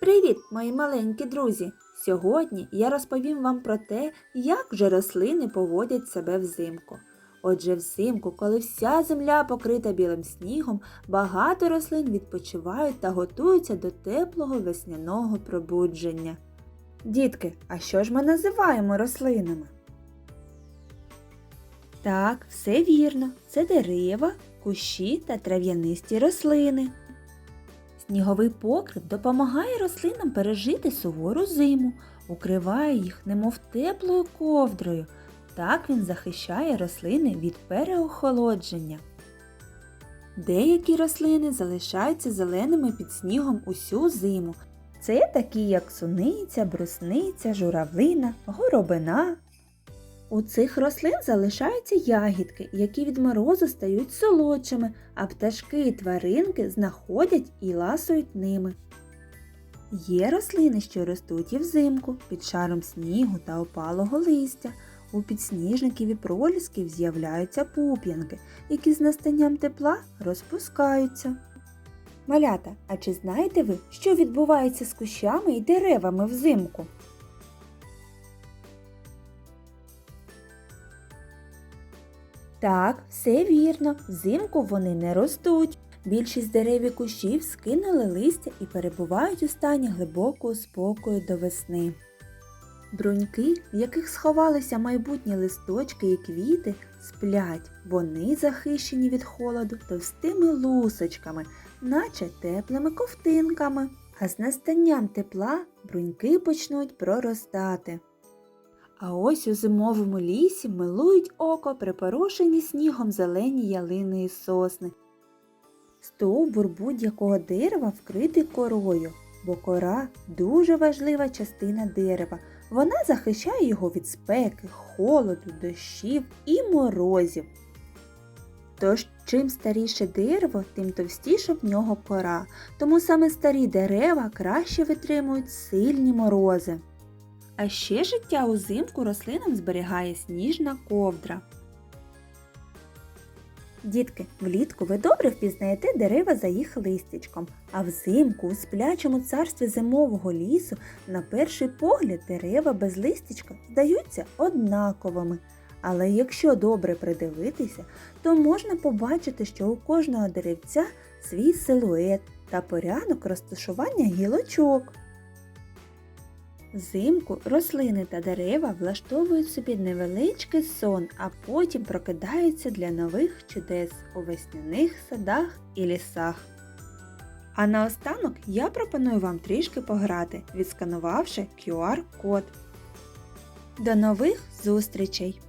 Привіт, мої маленькі друзі! Сьогодні я розповім вам про те, як же рослини поводять себе взимку. Отже, взимку, коли вся земля покрита білим снігом, багато рослин відпочивають та готуються до теплого весняного пробудження. Дітки, а що ж ми називаємо рослинами? Так, все вірно, це дерева, кущі та трав'янисті рослини. Сніговий покрив допомагає рослинам пережити сувору зиму, укриває їх немов теплою ковдрою. Так він захищає рослини від переохолодження. Деякі рослини залишаються зеленими під снігом усю зиму. Це такі, як суниця, брусниця, журавлина, горобина. У цих рослин залишаються ягідки, які від морозу стають солодшими, а пташки і тваринки знаходять і ласують ними. Є рослини, що ростуть і взимку під шаром снігу та опалого листя. У підсніжників і пролісків з'являються пуп'янки, які з настанням тепла розпускаються. Малята, а чи знаєте ви, що відбувається з кущами і деревами взимку? Так, все вірно, взимку вони не ростуть. Більшість дерев і кущів скинули листя і перебувають у стані глибокого спокою до весни. Бруньки, в яких сховалися майбутні листочки і квіти, сплять. Вони захищені від холоду товстими лусочками, наче теплими ковтинками. А з настанням тепла бруньки почнуть проростати. А ось у зимовому лісі милують око припорошені снігом зелені ялини і сосни. Стовбур будь-якого дерева вкритий корою, бо кора дуже важлива частина дерева. Вона захищає його від спеки, холоду, дощів і морозів. Тож, чим старіше дерево, тим товстіше в нього кора, тому саме старі дерева краще витримують сильні морози. А ще життя узимку рослинам зберігає сніжна ковдра. Дітки, влітку ви добре впізнаєте дерева за їх листячком, а взимку у сплячому царстві зимового лісу на перший погляд дерева без листячка здаються однаковими. Але якщо добре придивитися, то можна побачити, що у кожного деревця свій силует та порядок розташування гілочок. Взимку рослини та дерева влаштовують собі невеличкий сон, а потім прокидаються для нових чудес у весняних садах і лісах. А наостанок я пропоную вам трішки пограти, відсканувавши QR-код. До нових зустрічей!